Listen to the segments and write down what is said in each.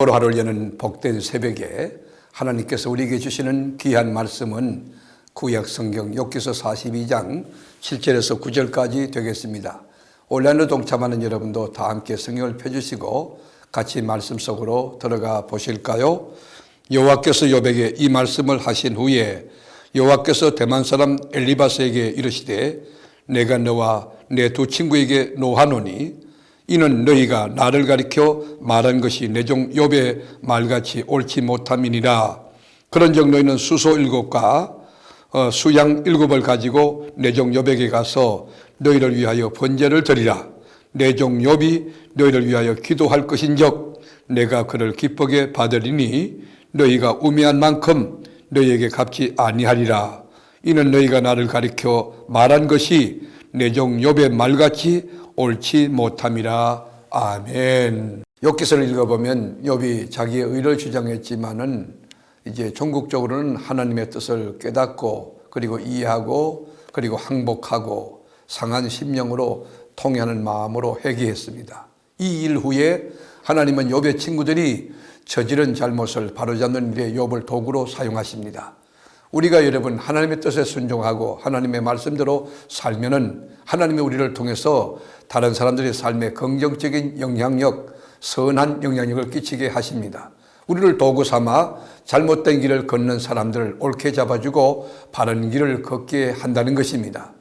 하루를 여는 복된 새벽에 하나님께서 우리에게 주시는 귀한 말씀은 구약 성경 욥기서 42장 7절에서 9절까지 되겠습니다. 온라인으로 동참하는 여러분도 다 함께 성경을 펴주시고 같이 말씀 속으로 들어가 보실까요? 여호와께서 욥에게 이 말씀을 하신 후에 여호와께서 대만 사람 엘리바스에게 이르시되 내가 너와 내 두 친구에게 노하노니 이는 너희가 나를 가리켜 말한 것이 내 종 욥의 말같이 옳지 못함이니라. 그런즉 너희는 수소 일곱과 어, 수양 일곱을 가지고 내 종 욥에게 가서 너희를 위하여 번제를 드리라. 내 종 욥이 너희를 위하여 기도할 것인즉 내가 그를 기쁘게 받으리니 너희가 우매한 만큼 너희에게 갚지 아니하리라. 이는 너희가 나를 가리켜 말한 것이 내 종 욥의 말같이 옳지 못함이라. 아멘. 욥기서를 읽어보면 욥이 자기의 의를 주장했지만은 이제 전국적으로는 하나님의 뜻을 깨닫고 그리고 이해하고 그리고 항복하고 상한 심령으로 통회하는 마음으로 회개했습니다. 이 일 후에 하나님은 욥의 친구들이 저지른 잘못을 바로잡는 일에 욥을 도구로 사용하십니다. 우리가 여러분 하나님의 뜻에 순종하고 하나님의 말씀대로 살면은 하나님이 우리를 통해서 다른 사람들의 삶에 긍정적인 영향력, 선한 영향력을 끼치게 하십니다. 우리를 도구 삼아 잘못된 길을 걷는 사람들을 옳게 잡아주고 바른 길을 걷게 한다는 것입니다.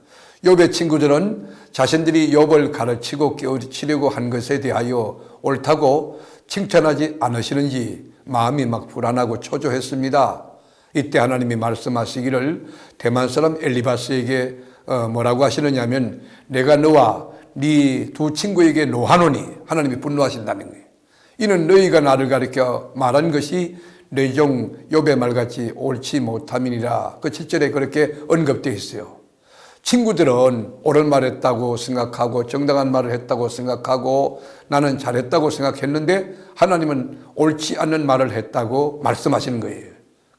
욥의 친구들은 자신들이 욥을 가르치고 깨우치려고 한 것에 대하여 옳다고 칭찬하지 않으시는지 마음이 막 불안하고 초조했습니다. 이때 하나님이 말씀하시기를 대만 사람 엘리바스에게 어, 뭐라고 하시느냐면 내가 너와 네 두 친구에게 노하노니 하나님이 분노하신다는 거예요. 이는 너희가 나를 가리켜 말한 것이 내종 욥의 말같이 옳지 못함이니라. 그 7절에 그렇게 언급되어 있어요. 친구들은 옳은 말 했다고 생각하고 정당한 말을 했다고 생각하고 나는 잘했다고 생각했는데 하나님은 옳지 않는 말을 했다고 말씀하시는 거예요.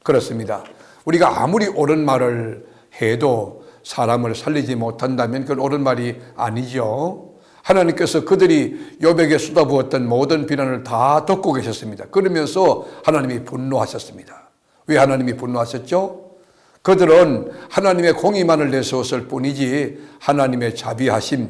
그렇습니다. 우리가 아무리 옳은 말을 해도 사람을 살리지 못한다면 그건 옳은 말이 아니죠. 하나님께서 그들이 욥에게 쏟아부었던 모든 비난을 다 덮고 계셨습니다. 그러면서 하나님이 분노하셨습니다. 왜 하나님이 분노하셨죠? 그들은 하나님의 공의만을 내세웠을 뿐이지 하나님의 자비하심,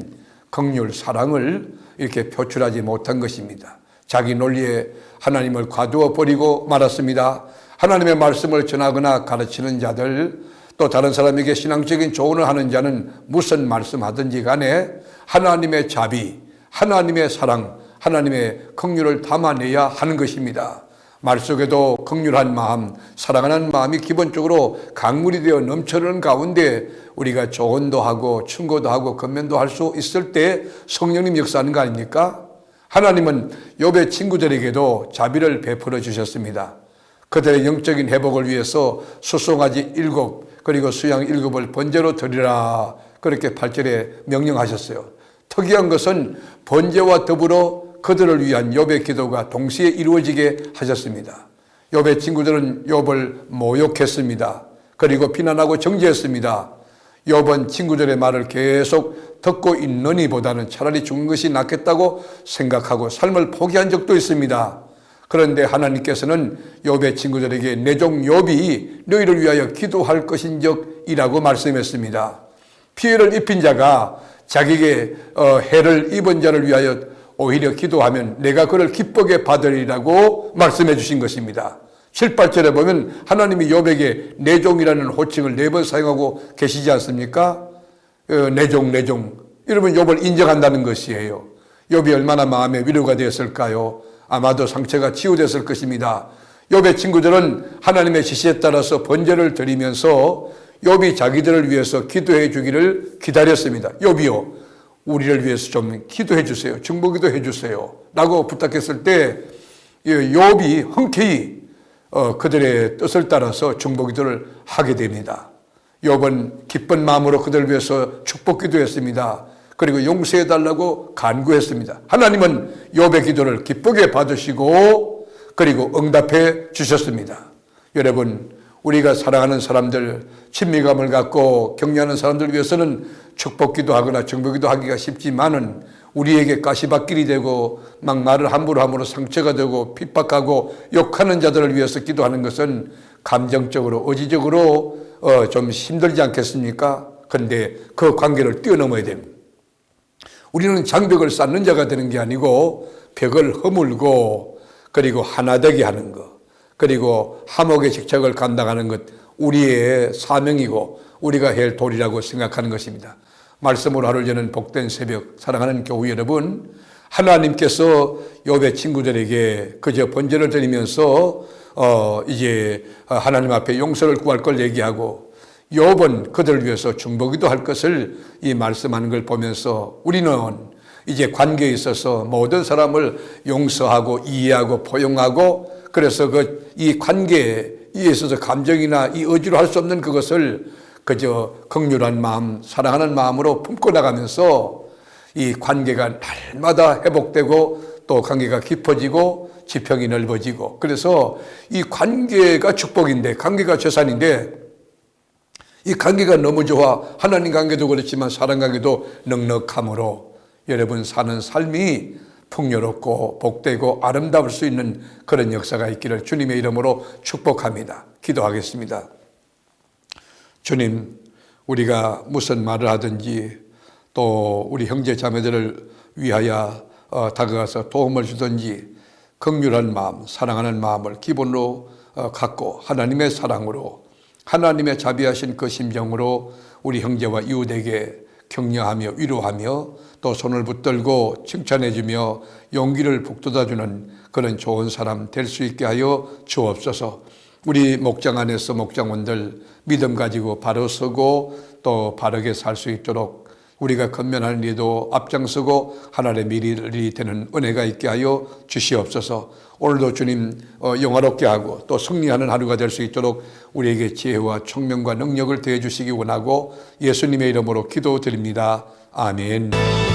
긍휼, 사랑을 이렇게 표출하지 못한 것입니다. 자기 논리에 하나님을 과두어 버리고 말았습니다. 하나님의 말씀을 전하거나 가르치는 자들, 또 다른 사람에게 신앙적인 조언을 하는 자는 무슨 말씀하든지 간에 하나님의 자비, 하나님의 사랑, 하나님의 긍휼을 담아내야 하는 것입니다. 말 속에도 긍휼한 마음, 사랑하는 마음이 기본적으로 강물이 되어 넘쳐르는 가운데 우리가 조언도 하고 충고도 하고 건면도 할 수 있을 때 성령님 역사하는 거 아닙니까? 하나님은 욥의 친구들에게도 자비를 베풀어 주셨습니다. 그들의 영적인 회복을 위해서 수송아지 일곱 그리고 수양 일곱을 번제로 드리라 그렇게 8절에 명령하셨어요. 특이한 것은 번제와 더불어 그들을 위한 욥의 기도가 동시에 이루어지게 하셨습니다. 욥의 친구들은 욥을 모욕했습니다. 그리고 비난하고 정죄했습니다. 욥은 친구들의 말을 계속 듣고 있느니보다는 차라리 죽는 것이 낫겠다고 생각하고 삶을 포기한 적도 있습니다. 그런데 하나님께서는 욥의 친구들에게 내 종 욥이 너희를 위하여 기도할 것인적이라고 말씀했습니다. 피해를 입힌 자가 자기에게 어, 해를 입은 자를 위하여 오히려 기도하면 내가 그를 기쁘게 받으리라고 말씀해 주신 것입니다. 7, 8절에 보면 하나님이 욥에게 내 종이라는 호칭을 네 번 사용하고 계시지 않습니까? 어, 내 종, 내 종. 이러면 욥을 인정한다는 것이에요. 욥이 얼마나 마음에 위로가 되었을까요? 아마도 상처가 치유됐을 것입니다. 욥의 친구들은 하나님의 지시에 따라서 번제를 드리면서 욥이 자기들을 위해서 기도해 주기를 기다렸습니다. 욥이요. 우리를 위해서 좀 기도해 주세요. 중보기도 해 주세요. 라고 부탁했을 때 욥이 흔쾌히 어, 그들의 뜻을 따라서 중보기도를 하게 됩니다. 욥은 기쁜 마음으로 그들을 위해서 축복기도했습니다. 그리고 용서해 달라고 간구했습니다. 하나님은 욥의 기도를 기쁘게 받으시고 그리고 응답해 주셨습니다. 여러분, 우리가 사랑하는 사람들, 친밀감을 갖고 격려하는 사람들 위해서는 축복기도 하거나 정복기도 하기가 쉽지만은 우리에게 가시밭길이 되고 막 말을 함부로 함으로 상처가 되고 핍박하고 욕하는 자들을 위해서 기도하는 것은 감정적으로 의지적으로 어, 좀 힘들지 않겠습니까? 그런데 그 관계를 뛰어넘어야 됩니다. 우리는 장벽을 쌓는 자가 되는 게 아니고 벽을 허물고 그리고 하나 되게 하는 것 그리고 함옥의 직책을 감당하는 것 우리의 사명이고 우리가 할 도리라고 생각하는 것입니다. 말씀으로 하루 저는 복된 새벽 사랑하는 교우 여러분 하나님께서 욥의 친구들에게 그저 번제를 드리면서 어 이제 하나님 앞에 용서를 구할 걸 얘기하고 욥은 그들을 위해서 중보기도 할 것을 이 말씀하는 걸 보면서 우리는 이제 관계에 있어서 모든 사람을 용서하고 이해하고 포용하고 그래서 그 이 관계에 있어서 감정이나 이 의지로 할 수 없는 그것을 그저 극률한 마음, 사랑하는 마음으로 품고 나가면서 이 관계가 날마다 회복되고 또 관계가 깊어지고 지평이 넓어지고 그래서 이 관계가 축복인데 관계가 재산인데 이 관계가 너무 좋아 하나님 관계도 그렇지만 사람 관계도 넉넉함으로 여러분 사는 삶이 풍요롭고 복되고 아름다울 수 있는 그런 역사가 있기를 주님의 이름으로 축복합니다. 기도하겠습니다. 주님, 우리가 무슨 말을 하든지 또 우리 형제 자매들을 위하여 어, 다가가서 도움을 주든지 극률한 마음, 사랑하는 마음을 기본으로 어, 갖고 하나님의 사랑으로 하나님의 자비하신 그 심정으로 우리 형제와 이웃에게 격려하며 위로하며 또 손을 붙들고 칭찬해주며 용기를 북돋아주는 그런 좋은 사람 될 수 있게 하여 주옵소서. 우리 목장 안에서 목장원들 믿음 가지고 바로 서고 또 바르게 살 수 있도록 우리가 건면하는 일도 앞장서고 하나님의 미래이 되는 은혜가 있게 하여 주시옵소서. 오늘도 주님 어, 영화롭게 하고 또 승리하는 하루가 될 수 있도록 우리에게 지혜와 총명과 능력을 더해 주시기 원하고 예수님의 이름으로 기도드립니다. 아멘.